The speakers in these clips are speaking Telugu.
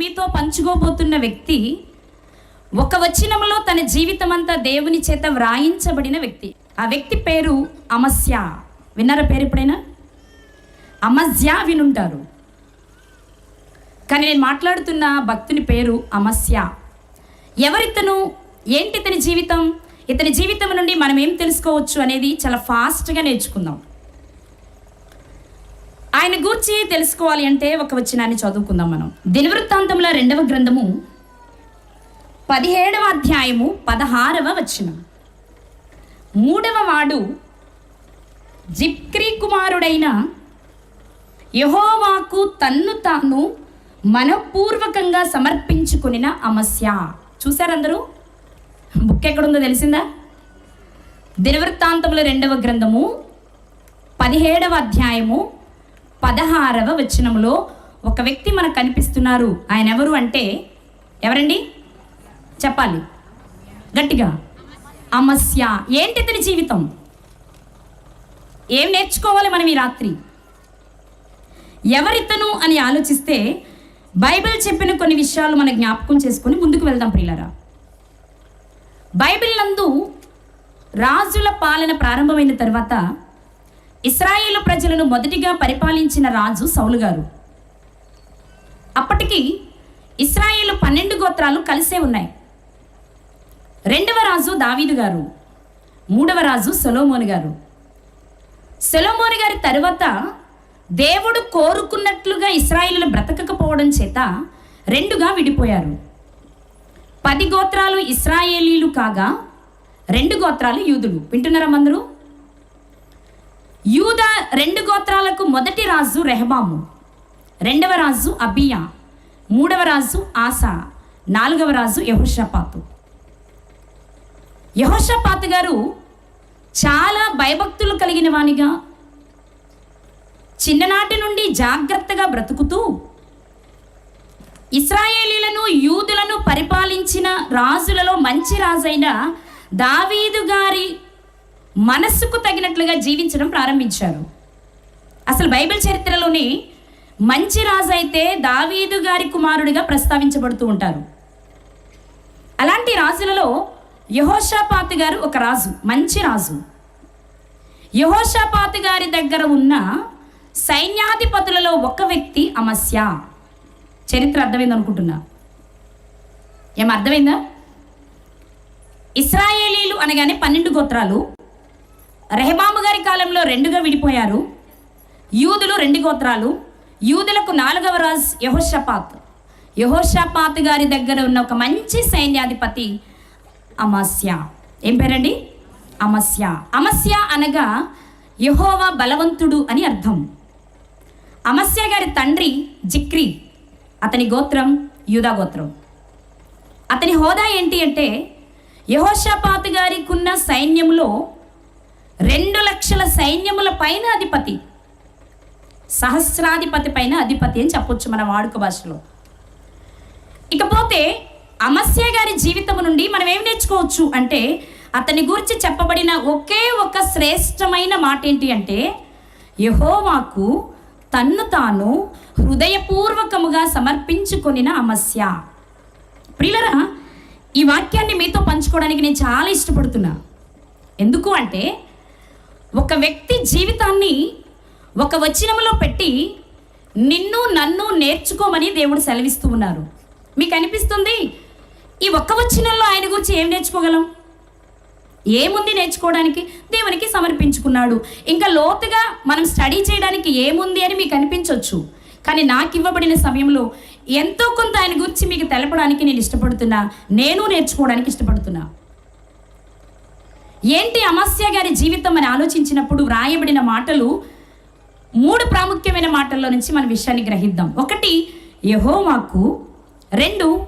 మీతో పంచుకోబోతున్న వ్యక్తి ఒక వచనంలో తన జీవితం అంతా దేవుని చేత వ్రాయించబడిన వ్యక్తి. ఆ వ్యక్తి పేరు అమస్య. విన్నారా పేరు ఎప్పుడైనా? అమస్య వినుంటారు. కానీ నేను మాట్లాడుతున్న భక్తుని పేరు అమస్య. ఎవరితను? ఏంటి ఇతని జీవితం? ఇతని జీవితం నుండి మనం ఏం తెలుసుకోవచ్చు అనేది చాలా ఫాస్ట్గా నేర్చుకుందాం. ఆయన గూర్చి తెలుసుకోవాలి అంటే ఒక వచనాన్ని చదువుకుందాం మనం. దినవృత్తాంతంలో రెండవ గ్రంథము పదిహేడవ అధ్యాయము పదహారవ వచనం. మూడవ వాడు జిప్క్రీ కుమారుడైన యహోవాకు తన్ను తాను మనపూర్వకంగా సమర్పించుకునిన అమస్య. చూసారందరూ బుక్ ఎక్కడుందో తెలిసిందా? దినవృత్తాంతముల రెండవ గ్రంథము పదిహేడవ అధ్యాయము పదహారవ వచనంలో ఒక వ్యక్తి మనకు కనిపిస్తున్నారు. ఆయన ఎవరు అంటే ఎవరండి? చెప్పాలి. గట్టిగా. అమస్య. ఏంటి ఇతని జీవితం? ఏం నేర్చుకోవాలి మనం ఈ రాత్రి? ఎవరితను అని ఆలోచిస్తే బైబిల్ చెప్పిన కొన్ని విషయాలు మన జ్ఞాపకం చేసుకొని ముందుకు వెళ్దాం ప్రియులరా. బైబిల్ నందు రాజుల పాలన ప్రారంభమైన తర్వాత ఇస్రాయేలు ప్రజలను మొదటిగా పరిపాలించిన రాజు సౌలు గారు. అప్పటికి ఇస్రాయేలు పన్నెండు గోత్రాలు కలిసే ఉన్నాయి. రెండవ రాజు దావీదు గారు మూడవ రాజు సొలోమోని గారు. సొలోమోని గారి తరువాత దేవుడు కోరుకున్నట్లుగా ఇస్రాయిలు బ్రతకకపోవడం చేత రెండుగా విడిపోయారు. పది గోత్రాలు ఇస్రాయేలీలు కాగా రెండు గోత్రాలు యూదులు. వింటున్నారా అందరూ యూద రెండు గోత్రాలకు మొదటి రాజు రెహబాము. రెండవ రాజు అబియా. మూడవ రాజు ఆసా. నాలుగవ రాజు యహోషపాతు. యహోషపాతు గారు చాలా భయభక్తులు కలిగిన వానిగా చిన్ననాటి నుండి జాగ్రత్తగా బ్రతుకుతూ ఇస్రాయేలీలను యూదులను పరిపాలించిన రాజులలో మంచి రాజైన దావీదు గారి మనస్సుకు తగినట్లుగా జీవించడం ప్రారంభించారు. అసలు బైబిల్ చరిత్రలోని మంచి రాజు అయితే దావీదు గారి కుమారుడిగా ప్రస్తావించబడుతూ ఉంటారు. అలాంటి రాజులలో యహోషాపాతు గారు ఒక రాజు మంచి రాజు. యహోషాపాతు గారి దగ్గర ఉన్న సైన్యాధిపతులలో ఒక వ్యక్తి అమస్య. చరిత్ర అర్థమైంది అనుకుంటున్నా. ఏం అర్థమైందా ఇస్రాయేలీలు అనగానే పన్నెండు గోత్రాలు రెహబాము గారి కాలంలో రెండుగా విడిపోయారు. యూదులు రెండు గోత్రాలు. యూదులకు నాలుగవ రాజు యహోషపాత్. యహోషపాత్ గారి దగ్గర ఉన్న ఒక మంచి సైన్యాధిపతి అమస్య. ఏం పేరండి? అమస్య. అమస్య అనగా యహోవా బలవంతుడు అని అర్థం. అమస్య గారి తండ్రి జిక్రి. అతని గోత్రం యూదా గోత్రం. అతని హోదా ఏంటి అంటే యహోషపాత్ గారికి ఉన్న సైన్యంలో రెండు లక్షల సైన్యముల పైన అధిపతి. సహస్రాధిపతి పైన అధిపతి అని చెప్పొచ్చు మన వాడుక భాషలో. ఇకపోతే అమస్య గారి జీవితం నుండి మనం ఏం నేర్చుకోవచ్చు అంటే అతని గురించి చెప్పబడిన ఒకే ఒక శ్రేష్టమైన మాట ఏంటి అంటే యహోవాకు తన్ను తాను హృదయపూర్వకముగా సమర్పించుకొనిన అమస్య. ప్రియులరా ఈ వాక్యాన్ని మీతో పంచుకోవడానికి నేను చాలా ఇష్టపడుతున్నా. ఎందుకు అంటే ఒక వ్యక్తి జీవితాన్ని ఒక వచనములో పెట్టి నిన్ను నన్ను నేర్చుకోమని దేవుడు సెలవిస్తూ ఉన్నారు. మీకు అనిపిస్తుంది? ఈ ఒక్క వచనంలో ఆయన గురించి ఏం నేర్చుకోగలం? ఏముంది నేర్చుకోవడానికి? దేవునికి సమర్పించుకున్నాడు. ఇంకా లోతుగా మనం స్టడీ చేయడానికి ఏముంది అని మీకు అనిపించవచ్చు కానీ నాకు ఇవ్వబడిన సమయంలో ఎంతో కొంత ఆయన గురించి మీకు తెలపడానికి నేను ఇష్టపడుతున్నా. నేను నేర్చుకోవడానికి ఇష్టపడుతున్నా. ఏంటి అమస్య గారి జీవితం అని ఆలోచించినప్పుడు వ్రాయబడిన మాటలు? మూడు ప్రాముఖ్యమైన మాటల్లో నుంచి మన విషయాన్ని గ్రహిద్దాం. ఒకటి యహోవాకు. రెండు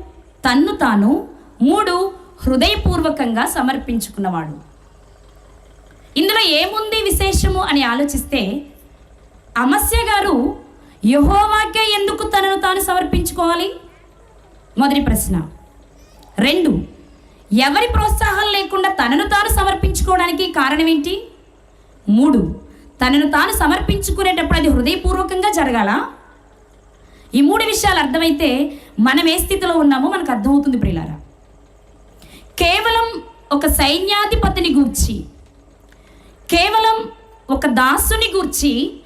తన్ను తాను. మూడు హృదయపూర్వకంగా సమర్పించుకున్నవాడు. ఇందులో ఏముంది విశేషము అని ఆలోచిస్తే అమస్య గారు యహోవాకే ఎందుకు తనను తాను సమర్పించుకోవాలి? మొదటి ప్రశ్న. రెండు ఎవరి ప్రోత్సాహం లేకుండా తనను తాను సమర్పించుకోవడానికి కారణం ఏంటి? మూడు తనను తాను సమర్పించుకునేటప్పుడు అది హృదయపూర్వకంగా జరగాల? ఈ మూడు విషయాలు అర్థమైతే మనం ఏ స్థితిలో ఉన్నామో మనకు అర్థమవుతుంది ప్రియులారా. కేవలం ఒక సైన్యాధిపతిని గూర్చి కేవలం ఒక దాసుని గూర్చి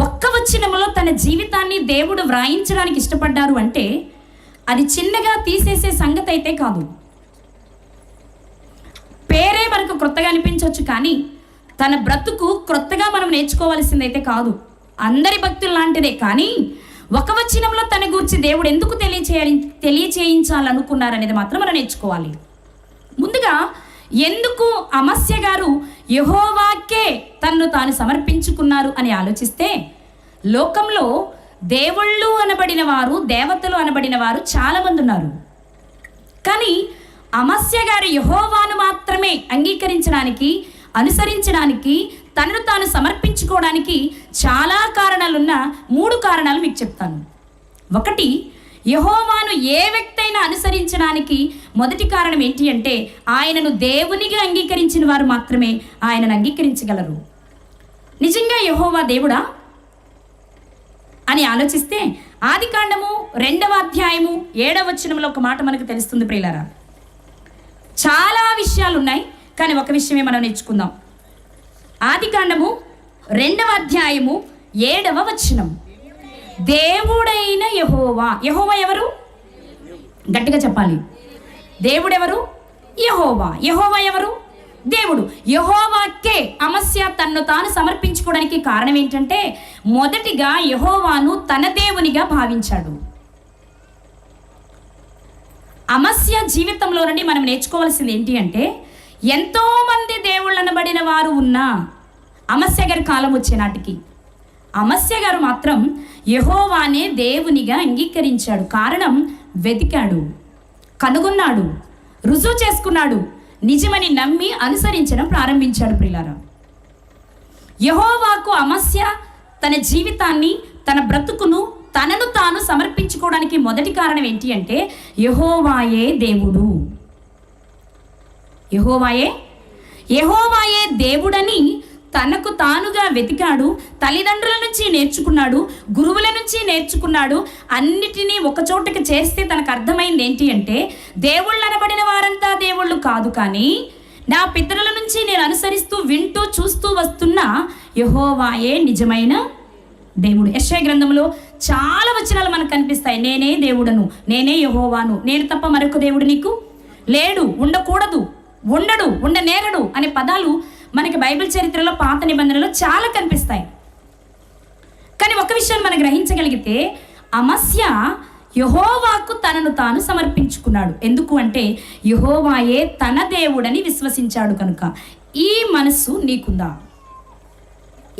ఒక్క వచ్చినములో తన జీవితాన్ని దేవుడు వ్రాయించడానికి ఇష్టపడ్డారు అంటే అది చిన్నగా తీసేసే సంగతి అయితే కాదు. పేరే మనకు క్రొత్తగా అనిపించవచ్చు కానీ తన బ్రతుకు క్రొత్తగా మనం నేర్చుకోవాల్సిందైతే కాదు. అందరి భక్తులు లాంటిదే కానీ ఒక వచనంలో తన గురించి దేవుడు ఎందుకు తెలియచేయాలి తెలియచేయించాలనుకున్నారనేది మాత్రం మనం నేర్చుకోవాలి. ముందుగా ఎందుకు అమస్య గారు యహోవాకే తన్ను తాను సమర్పించుకున్నారు అని ఆలోచిస్తే లోకంలో దేవుళ్ళు అనబడిన వారు దేవతలు అనబడిన వారు చాలామంది ఉన్నారు. కానీ అమస్య గారు యహోవాను మాత్రమే అంగీకరించడానికి అనుసరించడానికి తనను తాను సమర్పించుకోవడానికి చాలా కారణాలున్న మూడు కారణాలు మీకు చెప్తాను. ఒకటి యహోవాను ఏ వ్యక్తి అయినా అనుసరించడానికి మొదటి కారణం ఏంటి అంటే ఆయనను దేవునిగా అంగీకరించిన వారు మాత్రమే ఆయనను అంగీకరించగలరు. నిజంగా యహోవా దేవుడా? అని ఆలోచిస్తే ఆది కాండము రెండవ అధ్యాయము ఏడవ వచనంలో ఒక మాట మనకు తెలుస్తుంది ప్రియులరా. చాలా విషయాలు ఉన్నాయి కానీ ఒక విషయమే మనం నేర్చుకుందాం. ఆది కాండము రెండవ అధ్యాయము ఏడవ వచనం. దేవుడైన యహోవా. యహోవా ఎవరు? గట్టిగా చెప్పాలి. దేవుడెవరు? యహోవా. యహోవా ఎవరు? దేవుడు. యహోవాకే అమస్య తన్ను తాను సమర్పించుకోవడానికి కారణం ఏంటంటే మొదటిగా యహోవాను తన దేవునిగా భావించాడు. అమస్య జీవితంలో నుండి మనం నేర్చుకోవాల్సింది ఏంటి అంటే ఎంతోమంది దేవుళ్ళనబడిన దేవుళ్ళు అనబడిన వారు ఉన్నా అమస్య గారి కాలం వచ్చే నాటికి. అమస్య గారు మాత్రం యహోవానే దేవునిగా అంగీకరించాడు. కారణం వెతికాడు కనుగొన్నాడు రుజువు చేసుకున్నాడు నిజమని నమ్మి అనుసరించడం ప్రారంభించాడు ప్రిలారా యహోవాకు అమస్య తన జీవితాన్ని తన బ్రతుకును తనను తాను సమర్పించుకోవడానికి మొదటి కారణం ఏంటి అంటే యహోవాయే దేవుడు. యహోవాయే? యహోవాయే దేవుడని తనకు తానుగా వెతికాడు తల్లిదండ్రుల నుంచి నేర్చుకున్నాడు గురువుల నుంచి నేర్చుకున్నాడు అన్నిటినీ ఒకచోటకి చేస్తే తనకు అర్థమైంది ఏంటి అంటే దేవుళ్ళు అనబడిన వారంతా దేవుళ్ళు కాదు కానీ నా పితరుల నుంచి నేను అనుసరిస్తూ వింటూ చూస్తూ వస్తున్న యహోవాయే నిజమైన దేవుడు. యశ్వ గ్రంథంలో చాలా వచనాలు మనకు కనిపిస్తాయి. నేనే దేవుడను నేనే యహోవాను నేను తప్ప మరొక దేవుడు నీకు లేడు ఉండకూడదు ఉండడు ఉండనేరడు అనే పదాలు మనకి బైబిల్ చరిత్రలో పాత నిబంధనలో చాలా కనిపిస్తాయి. కానీ ఒక విషయాన్ని మనం గ్రహించగలిగితే అమస్య యహోవాకు తనను తాను సమర్పించుకున్నాడు. ఎందుకు అంటే యహోవాయే తన దేవుడని విశ్వసించాడు కనుక. ఈ మనస్సు నీకుందా?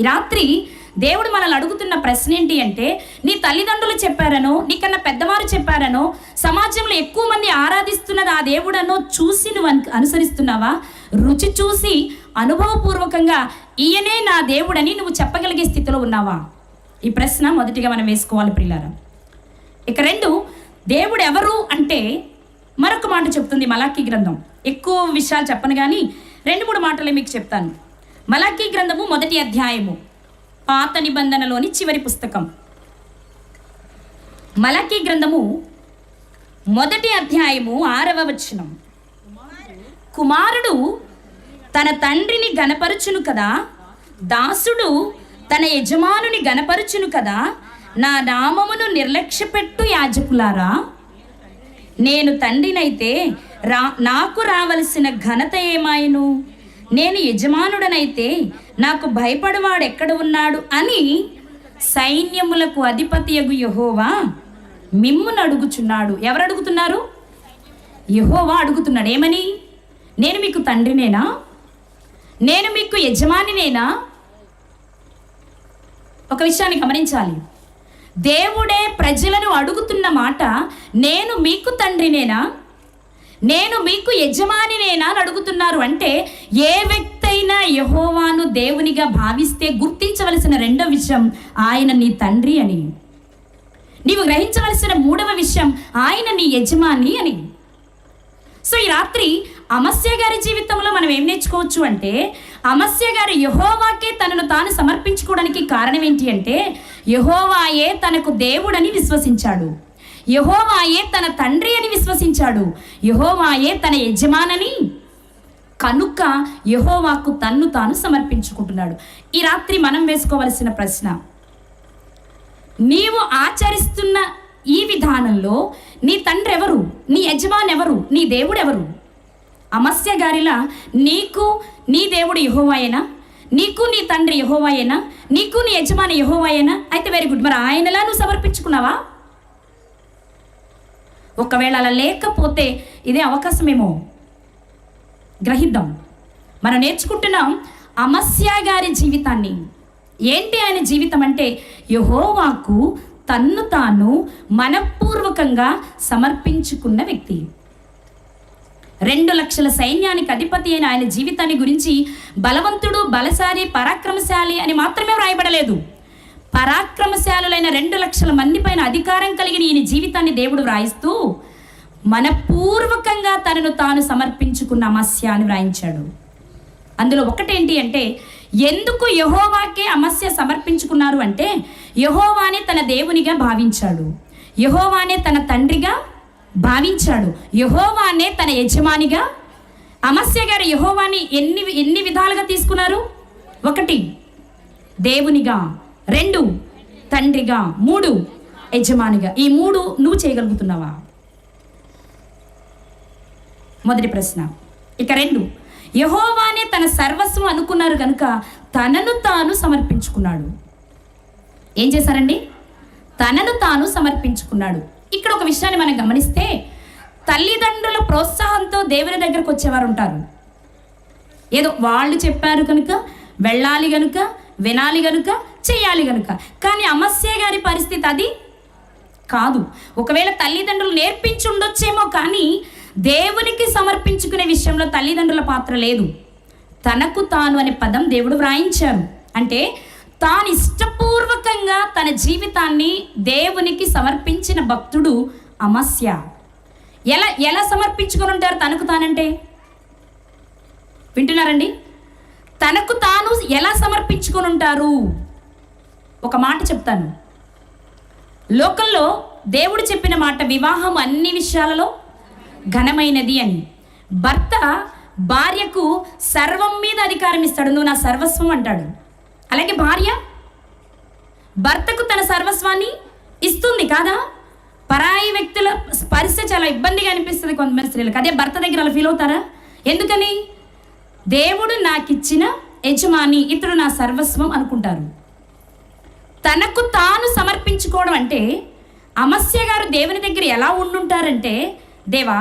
రాత్రి దేవుడు మనల్ని అడుగుతున్న ప్రశ్న ఏంటి అంటే నీ తల్లిదండ్రులు చెప్పారనో నీకన్నా పెద్దవారు చెప్పారనో సమాజంలో ఎక్కువ మంది ఆరాధిస్తున్నది ఆ దేవుడనో చూసి నువ్వు అనుసరిస్తున్నావా? రుచి చూసి అనుభవపూర్వకంగా ఈయనే నా దేవుడని నువ్వు చెప్పగలిగే స్థితిలో ఉన్నావా? ఈ ప్రశ్న మొదటిగా మనం వేసుకోవాలి ప్రియులారా. ఇక రెండు దేవుడు ఎవరు అంటే మరొక మాట చెప్తుంది మలాఖీ గ్రంథం. ఎక్కువ విషయాలు చెప్పను కానీ రెండు మూడు మాటలే మీకు చెప్తాను. మలాఖీ గ్రంథము మొదటి అధ్యాయము. పాత నిబంధనలోని చివరి పుస్తకం. మలకి గ్రంథము మొదటి అధ్యాయము ఆరవ వచనం. కుమారుడు తన తండ్రిని గనపరుచును కదా? దాసుడు తన యజమానుని గనపరుచును కదా? నా నామమును నిర్లక్ష్యపెట్టు యాజకులారా. నేను తండ్రినైతే రా నాకు రావలసిన ఘనత ఏమాయను? నేను యజమానుడనైతే నాకు భయపడవాడు ఎక్కడ ఉన్నాడు అని సైన్యములకు అధిపతియగు యహోవా మిమ్మును అడుగుచున్నాడు. ఎవరు అడుగుతున్నారు? యహోవా అడుగుతున్నాడు. ఏమని? నేను మీకు తండ్రినేనా? నేను మీకు యజమానినేనా? ఒక విషయాన్ని గమనించాలి. దేవుడే ప్రజలను అడుగుతున్న మాట నేను మీకు తండ్రినేనా? నేను మీకు యజమానినేనా అని అడుగుతున్నారు అంటే ఏ వ్యక్తి అయినా యహోవాను దేవునిగా భావిస్తే గుర్తించవలసిన రెండో విషయం ఆయన నీ తండ్రి అని. నీవు గ్రహించవలసిన మూడవ విషయం ఆయన నీ యజమాని అని. సో ఈ రాత్రి అమస్య గారి జీవితంలో మనం ఏం నేర్చుకోవచ్చు అంటే అమస్య గారి యహోవాకే తనను తాను సమర్పించుకోవడానికి కారణం ఏంటి అంటే యహోవాయే తనకు దేవుడని విశ్వసించాడు. యహోవాయే తన తండ్రి అని విశ్వసించాడు. యహోవాయే తన యజమానని. కనుక యహోవాకు తన్ను తాను సమర్పించుకుంటున్నాడు. ఈ రాత్రి మనం వేసుకోవలసిన ప్రశ్న నీవు ఆచరిస్తున్న ఈ విధానంలో నీ తండ్రి ఎవరు నీ యజమాని ఎవరు నీ దేవుడు ఎవరు అమస్య గారిలా నీకు నీ దేవుడు యహోవాయేనా? నీకు నీ తండ్రి యహోవాయేనా? నీకు నీ యజమాని యహోవాయేనా? అయితే వెరీ గుడ్ మరి ఆయనలా నువ్వు సమర్పించుకున్నావా? ఒకవేళ అలా లేకపోతే ఇదే అవకాశమేమో. గ్రహిద్దాం. మనం నేర్చుకుంటున్నాం అమస్య గారి జీవితాన్ని. ఏంటి ఆయన జీవితం అంటే యహోవాకు తన్ను తాను మనపూర్వకంగా సమర్పించుకున్న వ్యక్తి. రెండు లక్షల సైన్యానికి అధిపతి అయిన ఆయన జీవితాన్ని గురించి బలవంతుడు బలశాలి పరాక్రమశాలి అని మాత్రమే వ్రాయబడలేదు. పరాక్రమశాలులైన రెండు లక్షల మంది పైన అధికారం కలిగిన ఈయన జీవితాన్ని దేవుడు వ్రాయిస్తూ మనపూర్వకంగా తనను తాను సమర్పించుకున్న అమస్య అని వ్రాయించాడు. అందులో ఒకటేంటి అంటే ఎందుకు యహోవాకే అమస్య సమర్పించుకున్నారు అంటే యహోవానే తన దేవునిగా భావించాడు. యహోవానే తన తండ్రిగా భావించాడు. యహోవానే తన యజమానిగా. అమస్య గారు యహోవాని ఎన్ని ఎన్ని విధాలుగా తీసుకున్నారు? ఒకటి దేవునిగా. రెండు తండ్రిగా. మూడు యజమానిగా. ఈ మూడు నువ్వు చేయగలుగుతున్నావా? మొదటి ప్రశ్న. ఇక రెండు. యహోవానే తన సర్వస్వం అనుకున్నారు కనుక తనను తాను సమర్పించుకున్నాడు. ఏం చేశారండి? తనను తాను సమర్పించుకున్నాడు. ఇక్కడ ఒక విషయాన్ని మనం గమనిస్తే తల్లిదండ్రుల ప్రోత్సాహంతో దేవుని దగ్గరకు వచ్చేవారు ఉంటారు. ఏదో వాళ్ళు చెప్పారు కనుక వెళ్ళాలి కనుక వినాలి కనుక చేయాలి కనుక కానీ అమస్య గారి పరిస్థితి అది కాదు. ఒకవేళ తల్లిదండ్రులు నేర్పించి ఉండొచ్చేమో కానీ దేవునికి సమర్పించుకునే విషయంలో తల్లిదండ్రుల పాత్ర లేదు. తనకు తాను అనే పదం దేవుడు వ్రాయించారు అంటే తాను ఇష్టపూర్వకంగా తన జీవితాన్ని దేవునికి సమర్పించిన భక్తుడు అమస్య. ఎలా ఎలా సమర్పించుకొని ఉంటారు తనకు తానంటే? వింటున్నారండి? తనకు తాను ఎలా సమర్పించుకొని ఉంటారు? ఒక మాట చెప్తాను. లోకంలో దేవుడు చెప్పిన మాట వివాహం అన్ని విషయాలలో ఘనమైనది అని. భర్త భార్యకు సర్వం మీద అధికారం ఇస్తాడు. నువ్వు నా సర్వస్వం అంటాడు. అలాగే భార్య భర్తకు తన సర్వస్వాన్ని ఇస్తుంది కాదా? పరాయి వ్యక్తుల స్పర్శ చాలా ఇబ్బందిగా అనిపిస్తుంది కొంతమంది స్త్రీలకు. అదే భర్త దగ్గర అలా ఫీల్ అవుతారా? ఎందుకని? దేవుడు నాకిచ్చిన యజమాని ఇతడు నా సర్వస్వం అనుకుంటారు. తనకు తాను సమర్పించుకోవడం అంటే అమస్య గారు దేవుని దగ్గర ఎలా ఉండుంటారంటే దేవా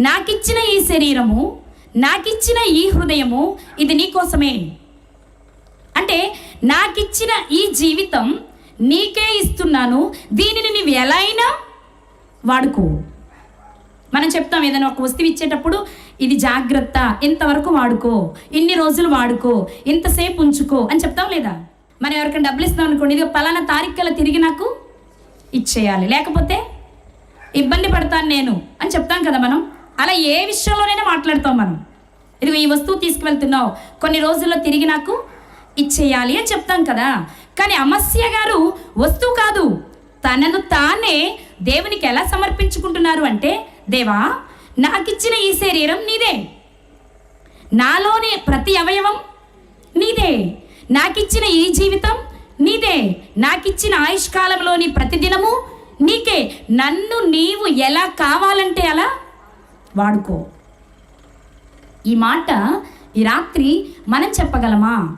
నాకిచ్చిన ఈ శరీరము నాకిచ్చిన ఈ హృదయము ఇది నీకోసమే అంటే నాకిచ్చిన ఈ జీవితం నీకే ఇస్తున్నాను దీనిని నీవు ఎలా అయినా వాడుకో. మనం చెప్తాం ఏదైనా ఒక వస్తువు ఇచ్చేటప్పుడు ఇది జాగ్రత్త ఇంతవరకు వాడుకో ఇన్ని రోజులు వాడుకో ఇంతసేపు ఉంచుకో అని చెప్తాం లేదా? మనం ఎవరికైనా డబ్బులు ఇస్తాం అనుకోండి ఇది పలానా తారీఖు తిరిగి నాకు ఇచ్చేయాలి. లేకపోతే ఇబ్బంది పడతాను నేను అని చెప్తాం కదా మనం? అలా ఏ విషయంలోనైనా మాట్లాడతాం మనం. ఇదిగో ఈ వస్తువు తీసుకువెళ్తున్నావు. కొన్ని రోజుల్లో తిరిగి నాకు ఇచ్చేయాలి అని చెప్తాం కదా. కానీ అమస్య గారు వస్తువు కాదు. తనను తానే దేవునికి ఎలా సమర్పించుకుంటున్నారు అంటే దేవా నాకిచ్చిన ఈ శరీరం నీదే. నాలోని ప్రతి అవయవం నీదే. నాకిచ్చిన ఈ జీవితం నీదే. నాకిచ్చిన ఆయుష్కాలంలోని ప్రతిదినము నీకే నన్ను నీవు ఎలా కావాలంటే అలా? వాడుకో. ఈ మాట ఈ రాత్రి మనం చెప్పగలమా?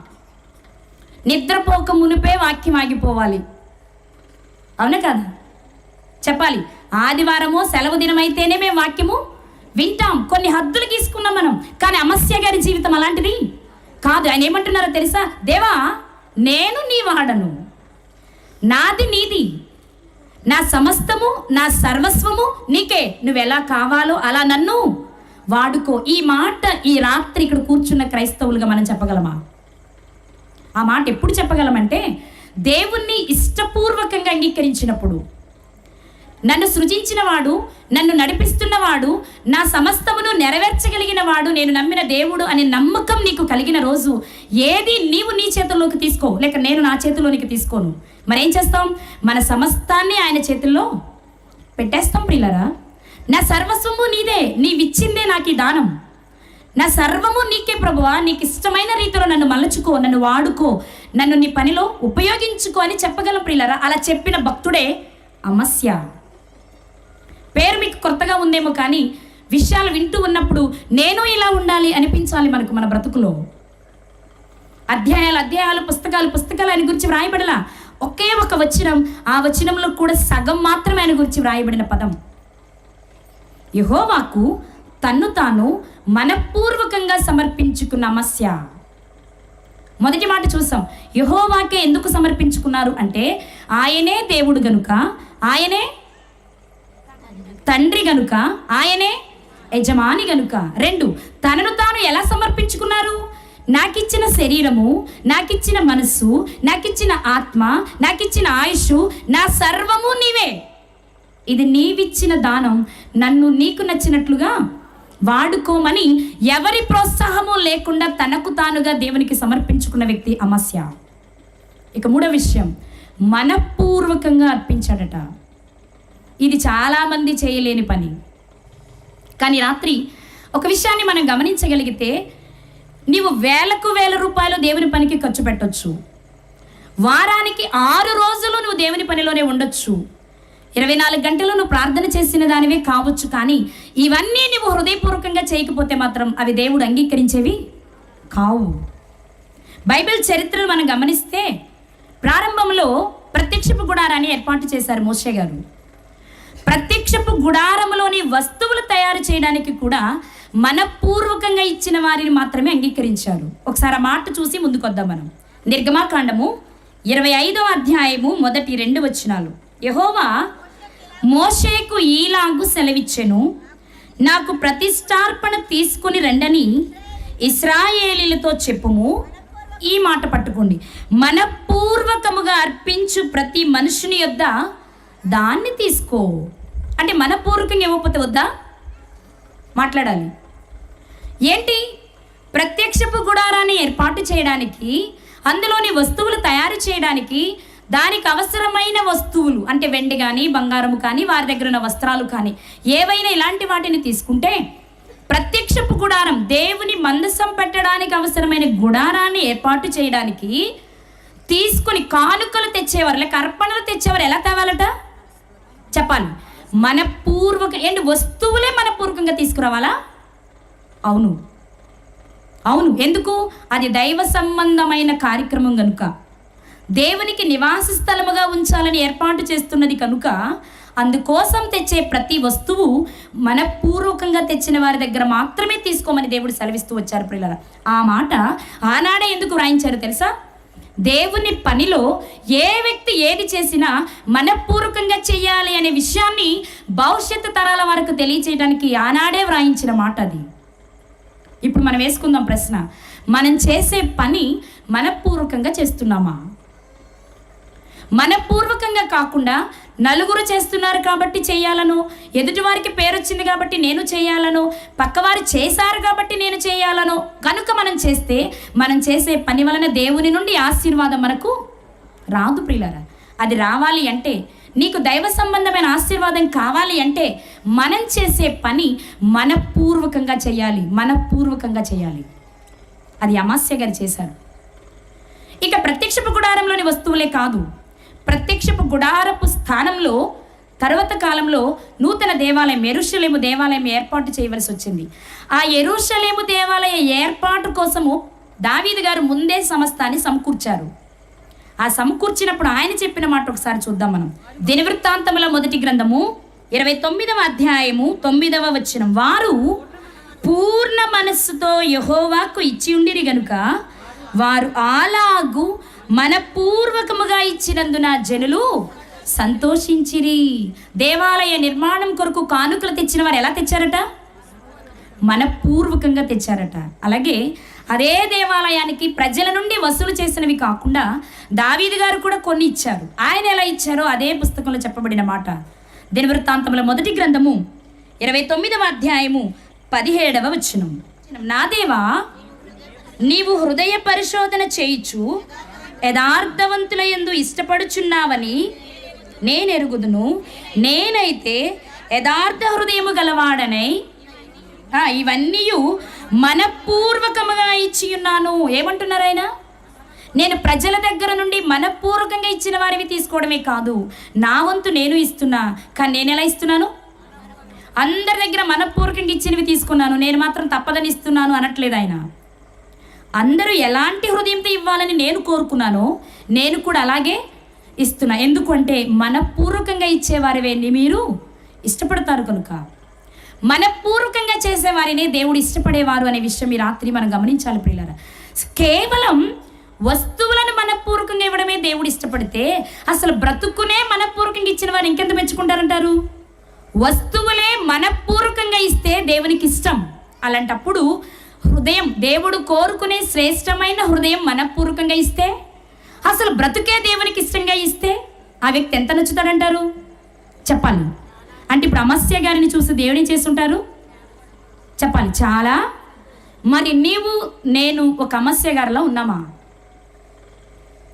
నిద్రపోక మునిపే వాక్యం ఆగిపోవాలి. అవునా కదా? చెప్పాలి. ఆదివారము సెలవు దినమైతేనే మేము వాక్యము వింటాం. కొన్ని హద్దులు గీసుకున్నాం మనం. కానీ అమస్య గారి జీవితం అలాంటిది కాదు. ఆయన ఏమంటున్నారో తెలుసా? దేవా నేను నీ వాడను. నాది నీది. నా సమస్తము నా సర్వస్వము నీకే. నువ్వు ఎలా కావాలో అలా నన్ను వాడుకో. ఈ మాట ఈ రాత్రి ఇక్కడ కూర్చున్న క్రైస్తవులుగా మనం చెప్పగలమా? ఆ మాట ఎప్పుడు చెప్పగలమంటే దేవుణ్ణి ఇష్టపూర్వకంగా అంగీకరించినప్పుడు. నన్ను సృజించినవాడు నన్ను నడిపిస్తున్నవాడు నా సమస్తమును నెరవేర్చగలిగిన వాడు నేను నమ్మిన దేవుడు అనే నమ్మకం నీకు కలిగిన రోజు ఏది నీవు నీ చేతుల్లోకి తీసుకో. లేక నేను నా చేతిలోనికి తీసుకోను. మరి ఏం చేస్తాం? మన సమస్తాన్ని ఆయన చేతుల్లో పెట్టేస్తాం ప్రిల్లరా నా సర్వస్వము నీదే నీవిచ్చిందే నాకు ఈ దానం. నా సర్వము నీకే ప్రభువా నీకు ఇష్టమైన రీతిలో నన్ను మలచుకో నన్ను వాడుకో నన్ను నీ పనిలో ఉపయోగించుకో అని చెప్పగలం ప్రియులరా. అలా చెప్పిన భక్తుడే అమస్య. పేరు మీకు కొత్తగా ఉందేమో కానీ విషయాలు వింటూ ఉన్నప్పుడు నేను ఇలా ఉండాలి అనిపించాలి మనకు మన బ్రతుకులో. అధ్యాయాలు అధ్యాయాలు పుస్తకాలు పుస్తకాలు ఆయన గురించి వ్రాయబడలా. ఒకే ఒక వచనం ఆ వచనంలో కూడా సగం మాత్రమే ఆయన గురించి వ్రాయబడిన పదం. యహోవాకు తన్ను తాను మనపూర్వకంగా సమర్పించుకున్న అమస్య. మొదటి మాట చూసాం. యహోవాకే ఎందుకు సమర్పించుకున్నారు అంటే ఆయనే దేవుడు గనుక ఆయనే తండ్రి గనుక ఆయనే యజమాని గనుక. రెండు తనను తాను ఎలా సమర్పించుకున్నారు? నాకిచ్చిన శరీరము నాకిచ్చిన మనస్సు నాకిచ్చిన ఆత్మ నాకిచ్చిన ఆయుష్ నా సర్వము నీవే. ఇది నీవిచ్చిన దానం. నన్ను నీకు నచ్చినట్లుగా వాడుకోమని ఎవరి ప్రోత్సాహము లేకుండా తనకు తానుగా దేవునికి సమర్పించుకున్న వ్యక్తి అమస్య. ఇక మూడో విషయం. మనపూర్వకంగా అర్పించాడట. ఇది చాలామంది చేయలేని పని. కానీ రాత్రి ఒక విషయాన్ని మనం గమనించగలిగితే నీవు వేలకు వేల రూపాయలు దేవుని పనికి ఖర్చు పెట్టచ్చు. వారానికి ఆరు రోజులు నువ్వు దేవుని పనిలోనే ఉండొచ్చు. ఇరవై నాలుగు గంటలు నువ్వు ప్రార్థన చేసిన దానివే కావచ్చు కానీ ఇవన్నీ నువ్వు హృదయపూర్వకంగా చేయకపోతే మాత్రం అవి దేవుడు అంగీకరించేవి కావు. బైబిల్ చరిత్రను మనం గమనిస్తే ప్రారంభంలో ప్రత్యక్షపు గుడారాన్ని ఏర్పాటు చేశారు మోషే గారు. ప్రత్యక్షపు గుడారంలోని వస్తువులు తయారు చేయడానికి కూడా మనపూర్వకంగా ఇచ్చిన వారిని మాత్రమే అంగీకరించారు. ఒకసారి ఆ మాట చూసి ముందుకొద్దాం మనం. నిర్గమాకాండము ఇరవై ఐదవ అధ్యాయము మొదటి రెండు వచనాలు. యహోవా మోషేకు ఈలాగు సెలవిచ్చెను. నాకు ప్రతిష్టార్పణ తీసుకుని రండని ఇస్రాయేలీలతో చెప్పుము. ఈ మాట పట్టుకోండి. మనపూర్వకముగా అర్పించు ప్రతి మనుషుని యొద్ద దాన్ని తీసుకో. అంటే మనపూర్వకంగా ఇవ్వకపోతే వద్దా? మాట్లాడాలి. ఏంటి? ప్రత్యక్షపు గుడారాన్ని ఏర్పాటు చేయడానికి అందులోని వస్తువులు తయారు చేయడానికి దానికి అవసరమైన వస్తువులు అంటే వెండి కానీ బంగారము కానీ వారి దగ్గర ఉన్న వస్త్రాలు కానీ ఏవైనా ఇలాంటి వాటిని తీసుకుంటే ప్రత్యక్షపు గుడారం దేవుని మందసం పెట్టడానికి అవసరమైన గుడారాన్ని ఏర్పాటు చేయడానికి తీసుకుని కానుకలు తెచ్చేవారు లేక అర్పణలు తెచ్చేవారు ఎలా తేవాలట? చెప్పాలి. మనపూర్వక ఏంటి వస్తువులే మనపూర్వకంగా తీసుకురావాలా? అవును. అవును. ఎందుకు? అది దైవ సంబంధమైన కార్యక్రమం కనుక దేవునికి నివాస స్థలముగా ఉంచాలని ఏర్పాటు చేస్తున్నది కనుక అందుకోసం తెచ్చే ప్రతి వస్తువు మనపూర్వకంగా తెచ్చిన వారి దగ్గర మాత్రమే తీసుకోమని దేవుడు సెలవిస్తూ వచ్చారు పిల్లల ఆ మాట ఆనాడే ఎందుకు వ్రాయించారు తెలుసా? దేవుని పనిలో ఏ వ్యక్తి ఏది చేసినా మనపూర్వకంగా చేయాలి అనే విషయాన్ని భవిష్యత్తు తరాల వరకు తెలియచేయడానికి ఆనాడే వ్రాయించిన మాట అది. ఇప్పుడు మనం వేసుకుందాం ప్రశ్న. మనం చేసే పని మనపూర్వకంగా చేస్తున్నామా? మనపూర్వకంగా కాకుండా నలుగురు చేస్తున్నారు కాబట్టి చేయాలను ఎదుటివారికి పేరు వచ్చింది కాబట్టి నేను చేయాలను పక్కవారు చేశారు కాబట్టి నేను చేయాలను. కనుక మనం చేస్తే మనం చేసే పని వలన దేవుని నుండి ఆశీర్వాదం మనకు రాదు ప్రియులరా. అది రావాలి అంటే నీకు దైవ సంబంధమైన ఆశీర్వాదం కావాలి అంటే మనం చేసే పని మనపూర్వకంగా చేయాలి మనపూర్వకంగా చేయాలి. అది అమాస్య గారు చేశారు. ఇక ప్రత్యక్షపు గుడారంలోని వస్తువులే కాదు ప్రత్యక్షపు గుడారపు స్థానంలో తర్వాత కాలంలో నూతన దేవాలయం ఎరుషలేము దేవాలయం ఏర్పాటు చేయవలసి వచ్చింది. ఆ ఎరుషలేము దేవాలయ ఏర్పాటు కోసము దావీదు గారు ముందే సమస్తాన్ని సమకూర్చారు. ఆ సమకూర్చినప్పుడు ఆయన చెప్పిన మాట ఒకసారి చూద్దాం మనం. దినవృత్తాంతముల మొదటి గ్రంథము ఇరవై తొమ్మిదవ అధ్యాయము తొమ్మిదవ వచ్చిన వారు పూర్ణ మనస్సుతో యహోవాకు ఇచ్చి ఉండిరి గనుక వారు అలాగు మనపూర్వకముగా ఇచ్చినందున జనులు సంతోషించిరి. దేవాలయ నిర్మాణం కొరకు కానుకలు తెచ్చిన వారు ఎలా తెచ్చారట? మనపూర్వకంగా తెచ్చారట. అలాగే అదే దేవాలయానికి ప్రజల నుండి వసూలు చేసినవి కాకుండా దావీది గారు కూడా కొన్ని ఇచ్చారు. ఆయన ఎలా ఇచ్చారో అదే పుస్తకంలో చెప్పబడిన మాట. దినవృత్తాంతముల మొదటి గ్రంథము ఇరవై తొమ్మిదవ అధ్యాయము పదిహేడవ వచనం. నా దేవా నీవు హృదయ పరిశోధన చేయుచు యథార్థవంతుల ఎందు ఇష్టపడుచున్నావని నేనెరుగుదును నేనైతే యథార్థ హృదయము గలవాడనై ఇవన్నీ మనపూర్వకముగా ఇచ్చి ఉన్నాను. ఏమంటున్నారు ఆయన? నేను ప్రజల దగ్గర నుండి మనపూర్వకంగా ఇచ్చిన వారివి తీసుకోవడమే కాదు. నా వంతు నేను ఇస్తున్నా. కానీ నేను ఎలా ఇస్తున్నాను? అందరి దగ్గర మనపూర్వకంగా ఇచ్చినవి తీసుకున్నాను. నేను మాత్రం తప్పదని ఇస్తున్నాను అనట్లేదు ఆయన. అందరూ ఎలాంటి హృదయంతో ఇవ్వాలని నేను కోరుకున్నాను నేను కూడా అలాగే ఇస్తున్నా. ఎందుకంటే మనపూర్వకంగా ఇచ్చేవారివే మీరు ఇష్టపడతారు కనుక. మనపూర్వకంగా చేసే వారినే దేవుడు ఇష్టపడేవారు అనే విషయం ఈ రాత్రి మనం గమనించాలి ప్రియులారా. కేవలం వస్తువులను మనపూర్వకంగా ఇవ్వడమే దేవుడు ఇష్టపడితే అసలు బ్రతుకునే మనపూర్వకంగా ఇచ్చిన వారు ఇంకెంత మెచ్చుకుంటారంటారు? వస్తువులే మనపూర్వకంగా ఇస్తే దేవునికి ఇష్టం. అలాంటప్పుడు హృదయం దేవుడు కోరుకునే శ్రేష్టమైన హృదయం మనపూర్వకంగా ఇస్తే అసలు బ్రతుకే దేవునికి ఇష్టంగా ఇస్తే ఆ వ్యక్తి ఎంత నచ్చుతాడంటారు? చెప్పాలి. అంటే ఇప్పుడు అమస్య గారిని చూసి దేవుని చేస్తుంటారు? చెప్పాలి. చాలా. మరి నీవు నేను ఒక అమస్య గారిలో ఉన్నామా?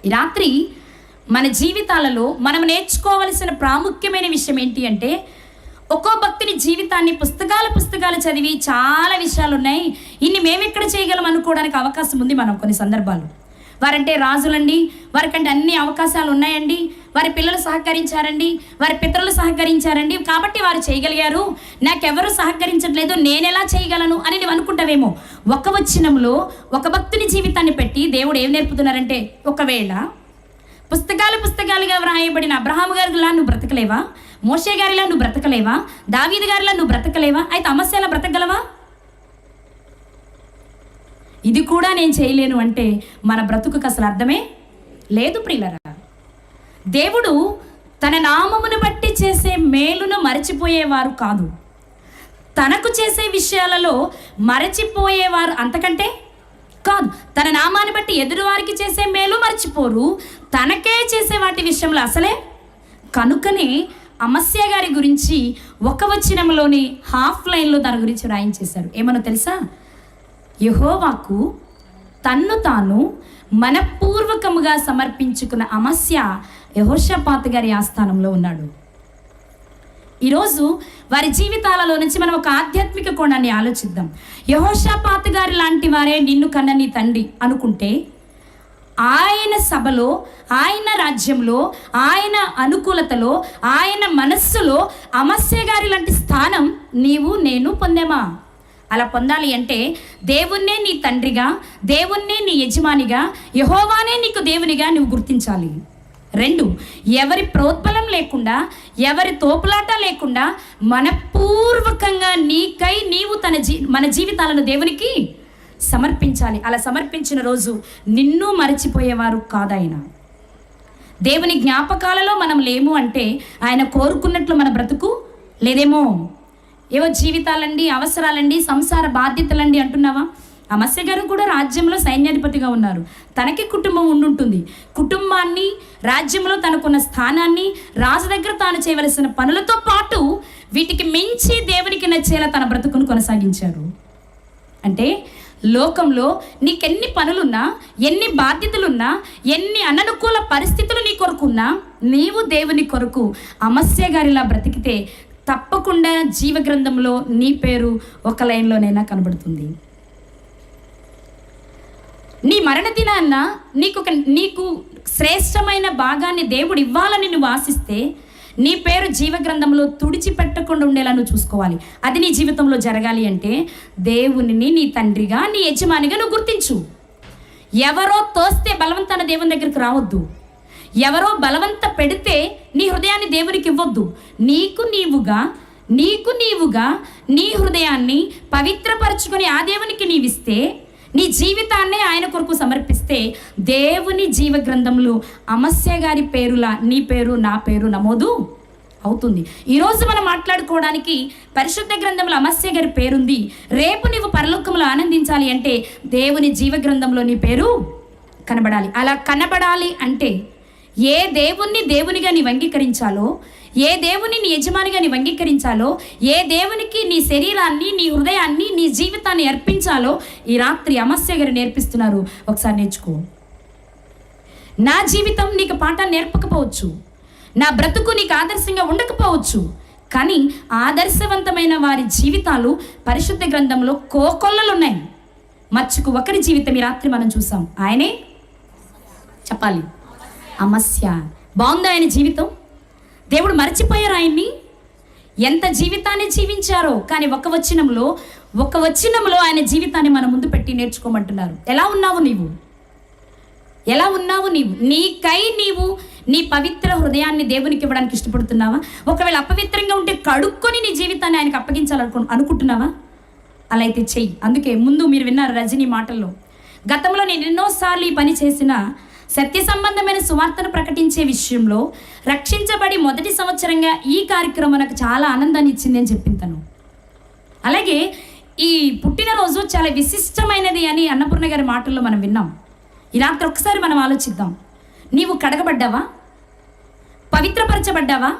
రాత్రి మన జీవితాలలో మనం నేర్చుకోవలసిన ప్రాముఖ్యమైన విషయం ఏంటి అంటే ఒక్కో భక్తుని జీవితాన్ని పుస్తకాలు పుస్తకాలు చదివి చాలా విషయాలు ఉన్నాయి ఇన్ని మేమెక్కడ చేయగలం అనుకోవడానికి అవకాశం ఉంది మనం కొన్ని సందర్భాలు వారంటే రాజులండి. వారికంటే అన్ని అవకాశాలు ఉన్నాయండి. వారి పిల్లలు సహకరించారండి. వారి పితరులు సహకరించారండి. కాబట్టి వారు చేయగలిగారు. నాకెవరు సహకరించట్లేదు. నేను ఎలా చేయగలను అని నువ్వు అనుకుంటావేమో. ఒక వచ్చినంలో ఒక భక్తుని జీవితాన్ని పెట్టి దేవుడు ఏం నేర్పుతున్నారంటే ఒకవేళ పుస్తకాలు పుస్తకాలుగా వ్రాయబడిన అబ్రహాం గారిలా నువ్వు బ్రతకలేవా? మోషే గారిలా నువ్వు బ్రతకలేవా? దావీదు గారిలా నువ్వు బ్రతకలేవా? అయితే అమస్యలా బ్రతకగలవా? ఇది కూడా నేను చేయలేను అంటే మన బ్రతుకుకు అసలు అర్థమే లేదు ప్రియులరా. దేవుడు తన నామమును బట్టి చేసే మేలును మరచిపోయేవారు కాదు. తనకు చేసే విషయాలలో మరచిపోయేవారు అంతకంటే కాదు. తన నామాన్ని బట్టి ఎదురువారికి చేసే మేలు మర్చిపోరు. తనకే చేసే వాటి విషయంలో అసలే కనుకనే అమస్య గారి గురించి ఒక వచనంలోని హాఫ్ లైన్లో దాని గురించి రాయించేశారు ఏమన్నా తెలుసా? యహోవాకు తన్ను తాను మనపూర్వకముగా సమర్పించుకున్న అమస్య యహోషపాత్ గారి ఆస్థానంలో ఉన్నాడు. ఈరోజు వారి జీవితాలలో నుంచి మనం ఒక ఆధ్యాత్మిక కోణాన్ని ఆలోచిద్దాం. యహోషాపాత్ గారి లాంటి వారే నిన్ను కన్న నీ తండ్రి అనుకుంటే ఆయన సభలో ఆయన రాజ్యంలో ఆయన అనుకూలతలో ఆయన మనస్సులో అమస్య గారి లాంటి స్థానం నీవు నేను పొందామా? అలా పొందాలి అంటే దేవుణ్ణే నీ తండ్రిగా దేవుణ్ణే నీ యజమానిగా యహోవానే నీకు దేవునిగా నువ్వు గుర్తించాలి. రెండు ఎవరి ప్రోత్బలం లేకుండా ఎవరి తోపులాట లేకుండా మనపూర్వకంగా నీకై నీవు తన జీ మన జీవితాలను దేవునికి సమర్పించాలి. అలా సమర్పించిన రోజు నిన్ను మరచిపోయేవారు కాదాయన దేవుని జ్ఞాపకాలలో మనం లేము అంటే ఆయన కోరుకున్నట్లు మన బ్రతుకు లేదేమో? ఏవో జీవితాలండి అవసరాలండి సంసార బాధ్యతలండి అంటున్నావా? అమస్య గారు కూడా రాజ్యంలో సైన్యాధిపతిగా ఉన్నారు. తనకి కుటుంబం ఉండుంటుంది. కుటుంబాన్ని రాజ్యంలో తనకున్న స్థానాన్ని రాజు దగ్గర తాను చేయవలసిన పనులతో పాటు వీటికి మించి దేవునికి నచ్చేలా తన బ్రతుకును కొనసాగించారు. అంటే లోకంలో నీకెన్ని పనులున్నా ఎన్ని బాధ్యతలున్నా ఎన్ని అననుకూల పరిస్థితులు నీ కొరకున్నా నీవు దేవుని కొరకు అమస్య గారిలా బ్రతికితే తప్పకుండా జీవగ్రంథంలో నీ పేరు ఒక లైన్లోనైనా కనబడుతుంది. నీ మరణ దినాన్న నీకు ఒక నీకు శ్రేష్టమైన భాగాన్ని దేవుడు ఇవ్వాలని నువ్వు ఆశిస్తే నీ పేరు జీవగ్రంథంలో తుడిచిపెట్టకుండా ఉండేలా నువ్వు చూసుకోవాలి. అది నీ జీవితంలో జరగాలి అంటే దేవునిని నీ తండ్రిగా నీ యజమానిగా నువ్వు గుర్తించు. ఎవరో తోస్తే బలవంతాన దేవుని దగ్గరికి రావద్దు. ఎవరో బలవంత పెడితే నీ హృదయాన్ని దేవునికి ఇవ్వద్దు. నీకు నీవుగా నీకు నీవుగా నీ హృదయాన్ని పవిత్రపరచుకొని ఆ దేవునికి నీవిస్తే నీ జీవితాన్నే ఆయన కొరకు సమర్పిస్తే దేవుని జీవ గ్రంథంలో అమస్య గారి పేరులా నీ పేరు నా పేరు నమోదు అవుతుంది. ఈరోజు మనం మాట్లాడుకోవడానికి పరిశుద్ధ గ్రంథంలో అమస్య గారి పేరుంది. రేపు నీవు పరలోకంలో ఆనందించాలి అంటే దేవుని జీవ గ్రంథంలో నీ పేరు కనబడాలి. అలా కనబడాలి అంటే ఏ దేవుణ్ణి దేవునిగా నీవు అంగీకరించాలో ఏ దేవుని నీ యజమానిగా నీవు అంగీకరించాలో ఏ దేవునికి నీ శరీరాన్ని నీ హృదయాన్ని నీ జీవితాన్ని అర్పించాలో ఈ రాత్రి అమస్య గారు నేర్పిస్తున్నారు. ఒకసారి నేర్చుకో. నా జీవితం నీకు పాఠాన్ని నేర్పకపోవచ్చు. నా బ్రతుకు నీకు ఆదర్శంగా ఉండకపోవచ్చు. కానీ ఆదర్శవంతమైన వారి జీవితాలు పరిశుద్ధ గ్రంథంలో కోకొల్లలు ఉన్నాయి మచ్చుకు ఒకరి జీవితం ఈ రాత్రి మనం చూసాం. ఆయనే చెప్పాలి. అమస్య. బాగుందా ఆయన జీవితం? దేవుడు మర్చిపోయారు ఆయన్ని? ఎంత జీవితాన్ని జీవించారో కానీ ఒక వచనంలో ఒక వచనంలో ఆయన జీవితాన్ని మన ముందు పెట్టి నేర్చుకోమంటున్నారు. ఎలా ఉన్నావు నీవు? ఎలా ఉన్నావు నీవు? నీకై నీవు నీ పవిత్ర హృదయాన్ని దేవునికి ఇవ్వడానికి ఇష్టపడుతున్నావా? ఒకవేళ అపవిత్రంగా ఉంటే కడుక్కొని నీ జీవితాన్ని ఆయనకు అప్పగించాలనుకు అనుకుంటున్నావా? అలా అయితే చెయ్యి. అందుకే ముందు మీరు విన్నారు రజనీ మాటల్లో. గతంలో నేను ఎన్నోసార్లు ఈ పని చేసిన సత్య సంబంధమైన సువార్తను ప్రకటించే విషయంలో రక్షించబడి మొదటి సంవత్సరంగా ఈ కార్యక్రమం నాకు చాలా ఆనందాన్ని ఇచ్చింది అని చెప్పింది తను. అలాగే ఈ పుట్టినరోజు చాలా విశిష్టమైనది అని అన్నపూర్ణ గారి మాటల్లో మనం విన్నాం. ఈ రాత్రి ఒకసారి మనం ఆలోచిద్దాం. నీవు కడగబడ్డావా? పవిత్రపరచబడ్డావా?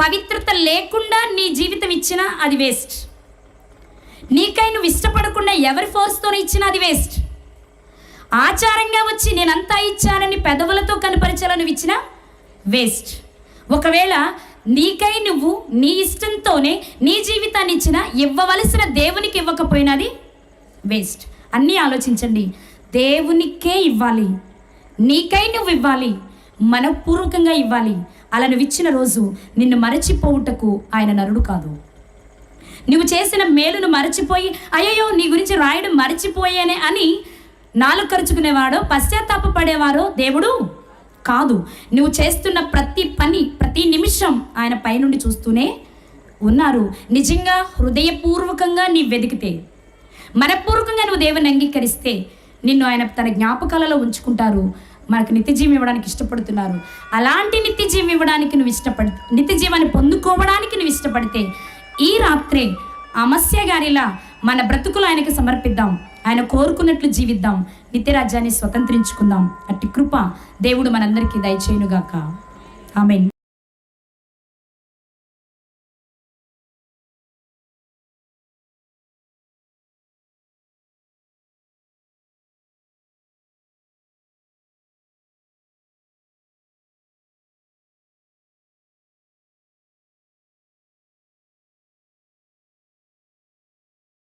పవిత్రత లేకుండా నీ జీవితం ఇచ్చినా అది వేస్ట్ నీకై నువ్వు ఇష్టపడకుండా ఎవరి ఫోర్స్తో ఇచ్చినా అది వేస్ట్ ఆచారంగా వచ్చి నేనంతా ఇచ్చానని పెదవులతో కనపరిచాలని ఇచ్చిన వేస్ట్. ఒకవేళ నీకై నువ్వు నీ ఇష్టంతోనే నీ జీవితాన్ని ఇచ్చిన ఇవ్వవలసిన దేవునికి ఇవ్వకపోయినది వేస్ట్. అన్నీ ఆలోచించండి. దేవునికే ఇవ్వాలి. నీకై నువ్వు ఇవ్వాలి. మనపూర్వకంగా ఇవ్వాలి. అలా నువ్వు ఇచ్చిన రోజు నిన్ను మరచిపోవుటకు ఆయన నరుడు కాదు. నువ్వు చేసిన మేలును మరచిపోయి అయ్యో నీ గురించి రాయడం మరచిపోయానే అని నాలుగు ఖర్చుకునేవాడో పశ్చాత్తాపపడేవారో దేవుడు కాదు. నువ్వు చేస్తున్న ప్రతి పని ప్రతి నిమిషం ఆయన పైనుండి చూస్తూనే ఉన్నారు. నిజంగా హృదయపూర్వకంగా నీ వెతికితే మనపూర్వకంగా నువ్వు దేవుని అంగీకరిస్తే నిన్ను ఆయన తన జ్ఞాపకాలలో ఉంచుకుంటారు. మనకు నిత్యజీవం ఇవ్వడానికి ఇష్టపడుతున్నారు. అలాంటి నిత్యజీవం ఇవ్వడానికి నువ్వు ఇష్టపడి నిత్యజీవాన్ని పొందుకోవడానికి నువ్వు ఇష్టపడితే ఈ రాత్రే అమస్య గారిలా మన బ్రతుకులు ఆయనకి సమర్పిద్దాం. ఆయన కోరుకున్నట్లు జీవిద్దాం. నిత్యరాజ్యాన్ని స్వతంత్రించుకుందాం. అట్టి కృప దేవుడు మనందరికీ దయచేయునుగాక. ఆమెన్.